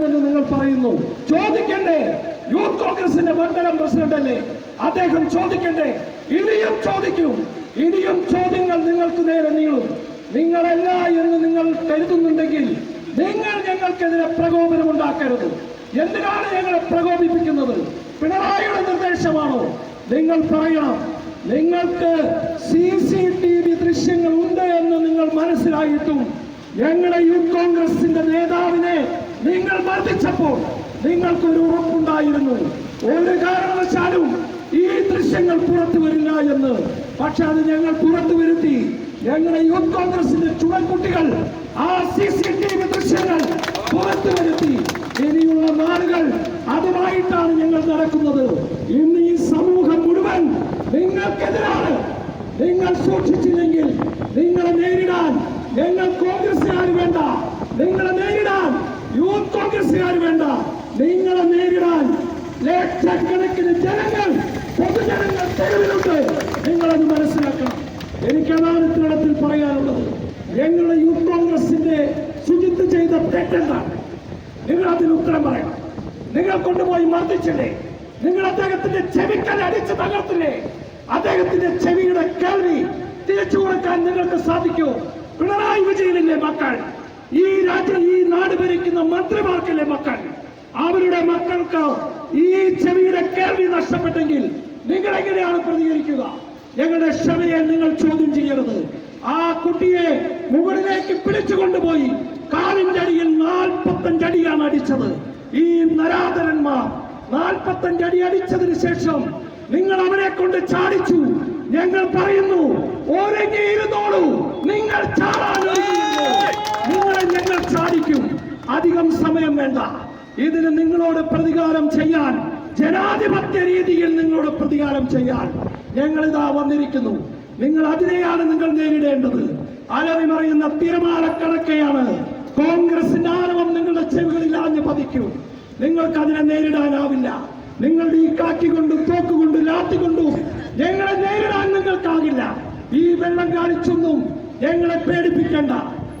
ചോദിക്കേണ്ടതെന്ന് നിങ്ങൾ പറയുന്നു. ചോദിക്കണ്ടേ? യൂത്ത് കോൺഗ്രസിന്റെ മണ്ഡലം പ്രസിഡന്റ് അല്ലേ? അദ്ദേഹം ചോദിക്കണ്ടേ? ഇനിയും ചോദിക്കും. ഇനിയും ചോദ്യങ്ങൾ നിങ്ങൾക്ക് നേരെ നീളും. നിങ്ങളല്ല എന്ന് നിങ്ങൾ കരുതുന്നുണ്ടെങ്കിൽ നിങ്ങൾ ഞങ്ങൾക്കെതിരെ പ്രകോപനം ഉണ്ടാക്കരുത്. എന്തിനാണ് ഞങ്ങളെ പ്രകോപിപ്പിക്കുന്നത്? പിണറായിയുടെ നിർദ്ദേശമാണോ? നിങ്ങൾ പറയണം. നിങ്ങൾക്ക് സി സി ടി വി ദൃശ്യങ്ങൾ ഉണ്ട് എന്ന് നിങ്ങൾ മനസ്സിലായിട്ടും ഞങ്ങളുടെ യൂത്ത് കോൺഗ്രസിന്റെ നേതാവിനെ നിങ്ങൾ മർദ്ദിച്ചപ്പോൾ നിങ്ങൾക്കൊരു ഉറപ്പുണ്ടായിരുന്നു. ഒരു കാരണവശാലും ഈ ദൃശ്യങ്ങൾ പുറത്തു വരില്ല എന്ന്. പക്ഷെ അത് ഞങ്ങൾ പുറത്തു വരുത്തി. ഞങ്ങളുടെ യൂത്ത് കോൺഗ്രസിന്റെ ചുണക്കുട്ടികൾ ആ സി സി ടി വി ദൃശ്യങ്ങൾ പുറത്തു വരുത്തി. ഇനിയുള്ള നാളുകൾ അതുമായിട്ടാണ് ഞങ്ങൾ നടക്കുന്നത്. ഇന്ന് ഈ സമൂഹം മുഴുവൻ നിങ്ങൾക്കെതിരാണ്. നിങ്ങൾ സൂക്ഷിച്ചില്ലെങ്കിൽ നിങ്ങളെ നേരിടാൻ ഞങ്ങൾ കോൺഗ്രസുകാർ വേണ്ട. നിങ്ങളെ യൂത്ത് കോൺഗ്രസുകാർ വേണ്ട. നിങ്ങളെ നേരിടാൻ ലക്ഷക്കണക്കിന് ജനങ്ങൾ പൊതുജനങ്ങൾ തെരുവിലുണ്ട്. നിങ്ങളത് മനസ്സിലാക്കണം. എനിക്കതാണ് ഇത്തരത്തിൽ പറയാനുള്ളത്. ഞങ്ങളുടെ യൂത്ത് കോൺഗ്രസിന്റെ ശുചിത്വം ചെയ്ത തെറ്റെന്താണ്? നിങ്ങൾ അതിന് ഉത്തരം പറയണം. നിങ്ങൾ കൊണ്ടുപോയി മർദ്ദിച്ചില്ലേ? നിങ്ങൾ അദ്ദേഹത്തിന്റെ ചെവിക്കൽ അടിച്ച് തകർത്തില്ലേ? അദ്ദേഹത്തിന്റെ ചെവിയുടെ കേൾവി തിരിച്ചു കൊടുക്കാൻ നിങ്ങൾക്ക് സാധിക്കൂ. പിണറായി വിജയനില്ലേ മക്കൾ? ഈ രാജ്യം ഈ നാട് ഭരിക്കുന്ന മന്ത്രിമാർക്കല്ലേ മക്കൾ? അവരുടെ മക്കൾക്ക് ഈ ചെവിയുടെ കേൾവി നഷ്ടപ്പെട്ടെങ്കിൽ നിങ്ങൾ എങ്ങനെയാണ് പ്രതികരിക്കുക? ഞങ്ങളുടെ ക്ഷമയെ നിങ്ങൾ ചോദ്യം ചെയ്യരുത്. ആ കുട്ടിയെ മുകളിലേക്ക് പിടിച്ചു കൊണ്ടുപോയി കാലിന്റെ അടിയിൽ നാൽപ്പത്തഞ്ച് അടിയാണ് അടിച്ചത്. ഈ നരാധരന്മാർ നാൽപ്പത്തഞ്ച് അടി അടിച്ചതിന് ശേഷം നിങ്ങൾ അവരെ കൊണ്ട് ചാടിച്ചു. ഞങ്ങൾ പറയുന്നു ഒരുങ്ങിയിരുന്നോളൂ നിങ്ങൾ ചാടാൻ ഒരുങ്ങിയിരുന്നോ. നിങ്ങളെ ഞങ്ങൾ ചാടിക്കും അധികം സമയം വേണ്ട. ഇതിന് നിങ്ങളോട് പ്രതികാരം ചെയ്യാൻ ജനാധിപത്യ രീതിയിൽ നിങ്ങളോട് പ്രതികാരം ചെയ്യാൻ ഞങ്ങൾ ഇതാ വന്നിരിക്കുന്നു. നിങ്ങൾ അതിനെയാണ് നിങ്ങൾ നേരിടേണ്ടത്. അലറിമറിയുന്ന തിരമാലക്കണക്കെയാണ് കോൺഗ്രസിന്റെ ആരവം നിങ്ങളുടെ ചെവികളിൽ ആഞ്ഞു പതിക്കും. നിങ്ങൾക്ക് അതിനെ നേരിടാനാവില്ല. നിങ്ങളുടെ ഈ കാക്കി കൊണ്ടും തോക്ക് കൊണ്ടും ലാത്തി കൊണ്ടും ഞങ്ങളെ നേരിടാൻ നിങ്ങൾക്കാകില്ല. ഈ വെള്ളം കാണിച്ചൊന്നും ഞങ്ങളെ പേടിപ്പിക്കണ്ട.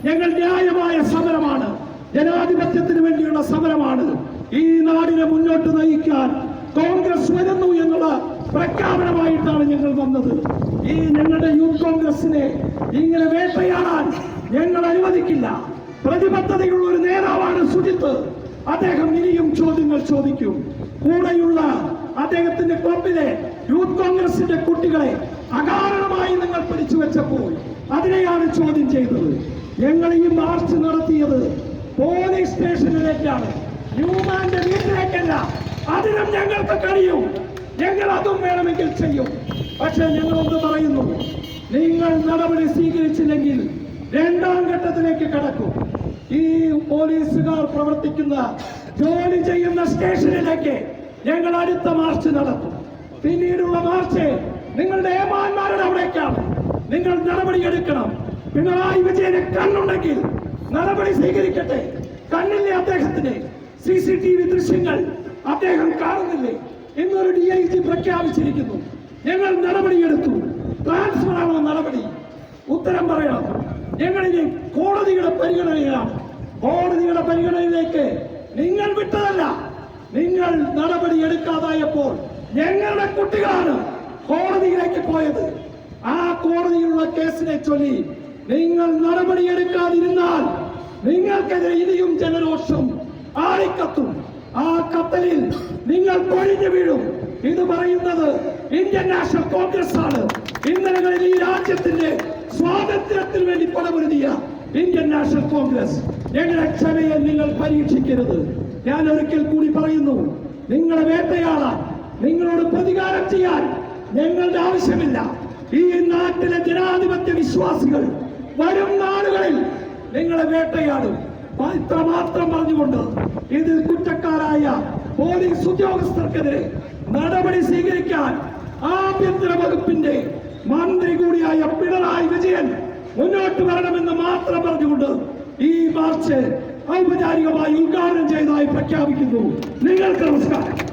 ഞങ്ങൾ ന്യായമായ സമരമാണ്. ജനാധിപത്യത്തിന് വേണ്ടിയുള്ള സമരമാണ് ഈ നാടിനെ മുന്നോട്ട് നയിക്കാൻ കോൺഗ്രസ് വരുന്നു എന്നുള്ള പ്രഖ്യാപനമായിട്ടാണ് ഞങ്ങൾ വന്നത്. ഈ ഞങ്ങളുടെ യൂത്ത് കോൺഗ്രസിനെ ഇങ്ങനെ വേട്ടയാടാൻ ഞങ്ങൾ അനുവദിക്കില്ല. പ്രതിബദ്ധതയുള്ള ഒരു നേതാവാണ് സുജിത്ത്. അദ്ദേഹം ഇനിയും ചോദ്യങ്ങൾ ചോദിക്കും. കൂടെയുള്ള അദ്ദേഹത്തിന്റെ ക്ലബിലെ യൂത്ത് കോൺഗ്രസിന്റെ കുട്ടികളെ അകാരണമായി നിങ്ങൾ പിടിച്ചു വെച്ചപ്പോൾ അതിനെയാണ് ചോദ്യം ചെയ്തത്. ഞങ്ങൾ ഈ മാർച്ച് നടത്തിയത് പോലീസ് സ്റ്റേഷനിലേക്കാണ്. ന്യൂമാന്റെ വീട്ടിലേക്കല്ല. അതിനും ഞങ്ങൾക്ക് കഴിയും. ഞങ്ങൾ അതും വേണമെങ്കിൽ ചെയ്യും. പക്ഷെ ഞങ്ങൾ ഒന്ന് പറയുന്നു. നിങ്ങൾ നടപടി സ്വീകരിച്ചില്ലെങ്കിൽ രണ്ടാം ഘട്ടത്തിലേക്ക് കടക്കും. ഈ പോലീസുകാർ പ്രവർത്തിക്കുന്ന ജോലി ചെയ്യുന്ന സ്റ്റേഷനിലേക്ക് ഞങ്ങൾ അടുത്ത മാർച്ച് നടത്തും പിന്നീടുള്ള മാർച്ച് നിങ്ങളുടെ ഏമാന്മാരുടെ അവിടേക്കാണ്. നിങ്ങൾ നടപടിയെടുക്കണം പിണറായി വിജയന് കണ്ണുണ്ടെങ്കിൽ നടപടി സ്വീകരിക്കട്ടെ. കണ്ണില്ലേ അദ്ദേഹത്തിന്? സി സി ടി വി ദൃശ്യങ്ങൾ അദ്ദേഹം കാണുന്നില്ലേ? എന്നൊരു ഡി ഐ ജി പ്രഖ്യാപിച്ചിരിക്കുന്നു. ഞങ്ങൾ നടപടിയെടുത്തു. ട്രാൻസ്ഫർ ആണോ നടപടി. ഉത്തരം പറയണം. ഞങ്ങൾ ഇനി കോടതിയുടെ പരിഗണനയിലാണ്. കോടതിയുടെ പരിഗണനയിലേക്ക് നിങ്ങൾ വിട്ടതല്ല. നിങ്ങൾ നടപടി എടുക്കാതായപ്പോൾ ഞങ്ങളുടെ കുട്ടികളാണ് കോടതിയിലേക്ക് പോയത്. ആ കോടതിയിലുള്ള കേസിനെ ചൊല്ലി നിങ്ങൾ നടപടിയെടുക്കാതിരുന്നാൽ നിങ്ങൾക്കെതിരെ ഇനിയും ജനരോഷം ആളിക്കത്തും. ആ കത്തലിൽ നിങ്ങൾ കൊഴിഞ്ഞു വീഴും. ഇത് പറയുന്നത് ഇന്ത്യൻ നാഷണൽ കോൺഗ്രസ് ആണ്. ഇന്നലകളിൽ ഈ രാജ്യത്തിന്റെ സ്വാതന്ത്ര്യത്തിന് വേണ്ടി പടപൊരുതിയ ഇന്ത്യൻ നാഷണൽ കോൺഗ്രസ്. ഞങ്ങളുടെ ക്ഷമയെ നിങ്ങൾ പരീക്ഷിക്കരുത്. ഞാൻ ഒരിക്കൽ കൂടി പറയുന്നു നിങ്ങളെ വേട്ടയാളാൻ നിങ്ങളോട് പ്രതികാരം ചെയ്യാൻ ഞങ്ങളുടെ ആവശ്യമില്ല. ഈ നാട്ടിലെ ജനാധിപത്യ വിശ്വാസികൾ വരും നാളുകളിൽ നിങ്ങളെ വേട്ടയാടും. മാത്രം പറഞ്ഞുകൊണ്ട് ഇതിൽ കുറ്റക്കാരായ പോലീസ് ഉദ്യോഗസ്ഥർക്കെതിരെ നടപടി സ്വീകരിക്കാൻ ആഭ്യന്തര വകുപ്പിന്റെ മന്ത്രി കൂടിയായ പിണറായി വിജയൻ മുന്നോട്ട് വരണമെന്ന് മാത്രം പറഞ്ഞുകൊണ്ട് ഈ മാർച്ച് ഔപചാരികമായി ഉദ്ഘാടനം ചെയ്തതായി പ്രഖ്യാപിക്കുന്നു. നിങ്ങൾക്ക് നമസ്കാരം.